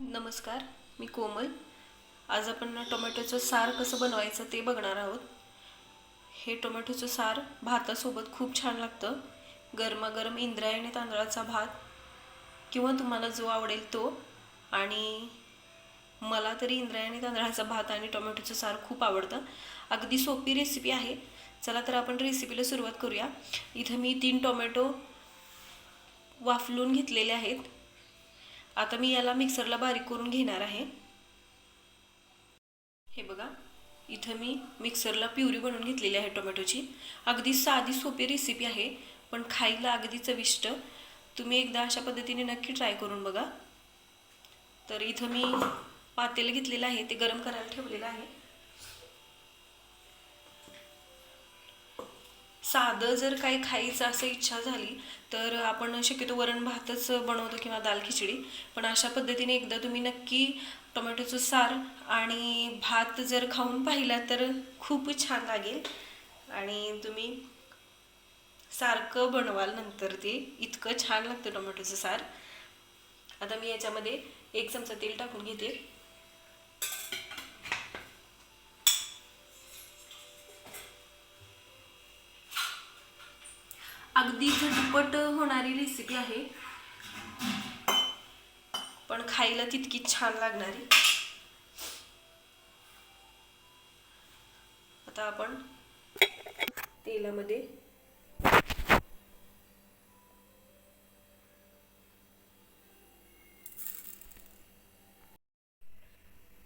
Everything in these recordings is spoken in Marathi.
नमस्कार मी कोमल. आज आपण टोमॅटोचं सार कसं बनवायचं ते बघणार आहोत. हे टोमॅटोचं सार भातासोबत खूप छान लागतं. गरमागरम इंद्रायणी तांदळाचा भात किंवा तुम्हाला जो आवडेल तो. आणि मला तरी इंद्रायणी तांदळाचा भात आणि टोमॅटोचं सार खूप आवडतं. अगदी सोपी रेसिपी आहे. चला तर आपण रेसिपीला सुरुवात करूया. इथं मी तीन टोमॅटो वाफलून घेतलेले आहेत. आता मी याला मिक्सरला बारीक करून घेणार आहे. हे बघा इथं मी मिक्सरला प्युरी बनवून घेतलेली आहे टोमॅटोची. अगदी साधी सोपी रेसिपी आहे पण खायला अगदी चविष्ट. तुम्ही एकदा अशा पद्धतीने नक्की ट्राय करून बघा. तर इथं मी पातेलं घेतलेलं आहे ते गरम करायला ठेवलेलं आहे. साधं जर काही खायचं असं इच्छा झाली तर आपण शक्यतो वरण भातच बनवतो किंवा दाल खिचडी. पण अशा पद्धतीने एकदा तुम्ही नक्की टोमॅटोचं सार आणि भात जर खाऊन पाहिला तर खूप छान लागेल. आणि तुम्ही सारखं बनवाल नंतर ते इतकं छान लागतं टोमॅटोचं सार. आता मी याच्यामध्ये एक चमचा तेल टाकून घेते. अगदी झटपट होणारी रेसिपी आहे. पण खायला तितकी छान लागणारी. आता आपण तेलामध्ये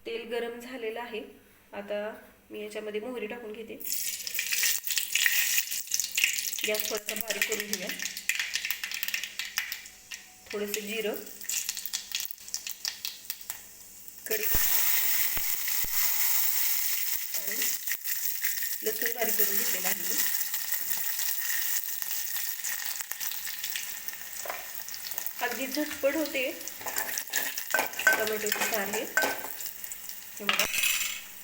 तेल गरम झालेलं आहे. आता मी याच्यामध्ये मोहरी टाकून घेते. गॅस थोडासा बारीक करून घेऊया. थोडंसं जिरं. कडी आणि लसूण बारीक करून घेतलेला आहे मी. अगदी झटपट होते. टमॅटोची सारे हे बघा.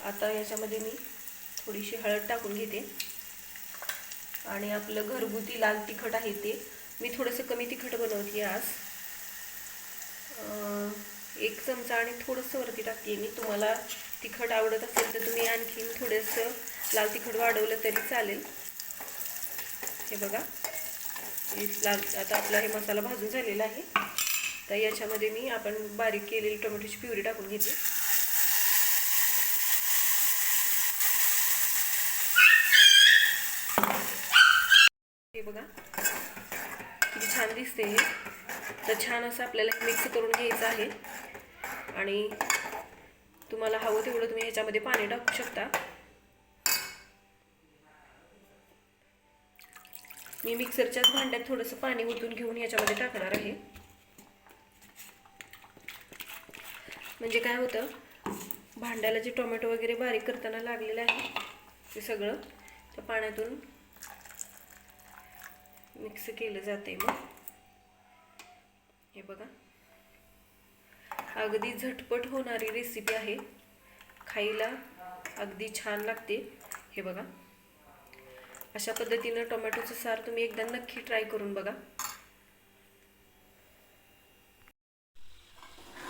आता याच्यामध्ये मी थोडीशी हळद टाकून घेते. आणि आपलं घरगुती लाल तिखट आहे ते. मी थोडंसं कमी तिखट बनवते आज. एक चमचा आणि थोडंसं वरती टाकते मी. तुम्हाला तिखट आवडत असेल तर तुम्ही आणखीन थोडंसं लाल तिखट वाढवलं तरी चालेल. हे बघा. लाल आता आपला हे मसाला भाजून झालेला आहे. तर याच्यामध्ये मी आपण बारीक केलेली टोमॅटोची प्युरी टाकून घेते. हे बघा. किती छान दिसते हे. तर छान असं आपल्याला मिक्स करून घ्यायचं आहे. आणि तुम्हाला हवं तेवढं तुम्ही ह्याच्यामध्ये पाणी टाकू शकता. मी मिक्सरच्याच भांड्यात थोडंसं पाणी ओतून घेऊन ह्याच्यामध्ये टाकणार आहे. म्हणजे काय होतं भांड्याला जे टोमॅटो वगैरे बारीक करताना लागलेलं आहे ते सगळं त्या पाण्यातून मिक्स केलं जाते मग. हे बघा. अगदी झटपट होणारी रेसिपी आहे. खायला अगदी छान लागते. हे बघा. अशा पद्धतीनं टोमॅटोचं सार तुम्ही एकदा नक्की ट्राय करून बघा.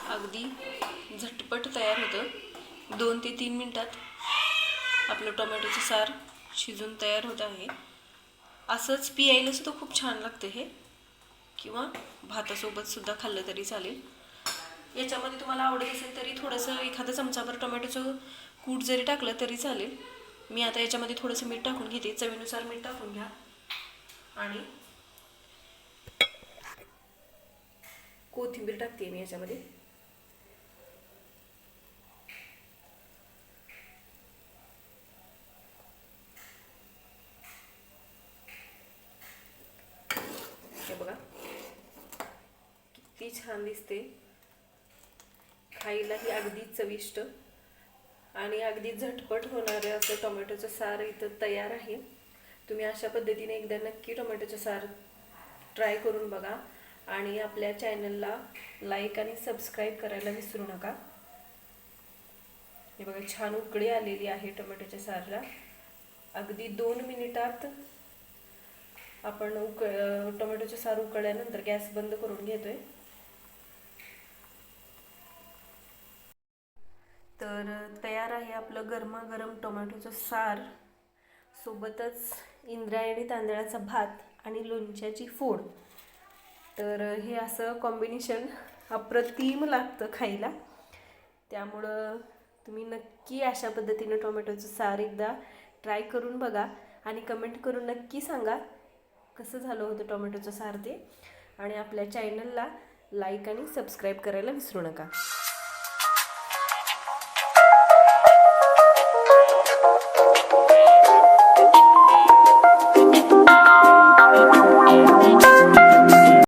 अगदी झटपट तयार होतं. दोन ते तीन मिनटात आपलं टोमॅटोचं सार शिजून तयार होत आहे. असंच पियायला सुद्धा खूप छान लागतं हे. किंवा भातासोबत सुद्धा खाल्लं तरी चालेल. याच्यामध्ये तुम्हाला आवडत असेल तरी थोडंसं एखादा चमचाभर टोमॅटोचं कूट जरी टाकलं तरी चालेल. मी आता याच्यामध्ये थोडंसं मीठ टाकून घेते. चवीनुसार मीठ टाकून घ्या. आणि कोथिंबीर टाकते मी याच्यामध्ये हे बघा किती छान दिसते. खायलाही अगदी चविष्ट आणि अगदी झटपट होणारे असं टोमॅटोचं सार इथं तयार आहे. तुम्ही अशा पद्धतीने एकदा नक्की टोमॅटोचं सार ट्राय करून बघा आणि आपल्या चॅनलला लाईक आणि सबस्क्राईब करायला विसरू नका. हे बघा छान उकळी आलेली आहे टोमॅटोच्या सारला. अगदी दोन मिनिटात आपण उक टोमॅटोचे सार उकळल्यानंतर गॅस बंद करून घेतोय. तर तयार आहे आपलं गरमागरम टोमॅटोचं सार. सोबतच इंद्रायणी तांदळाचा भात आणि लोणच्याची फोड. तर हे असं कॉम्बिनेशन अप्रतिम लागतं खायला. त्यामुळं तुम्ही नक्की अशा पद्धतीनं टोमॅटोचं सार एकदा ट्राय करून बघा आणि कमेंट करून नक्की सांगा कसं झालं होतं टोमॅटोचं सार ते. आणि आपल्या चॅनलला लाईक आणि सबस्क्राईब करायला विसरू नका.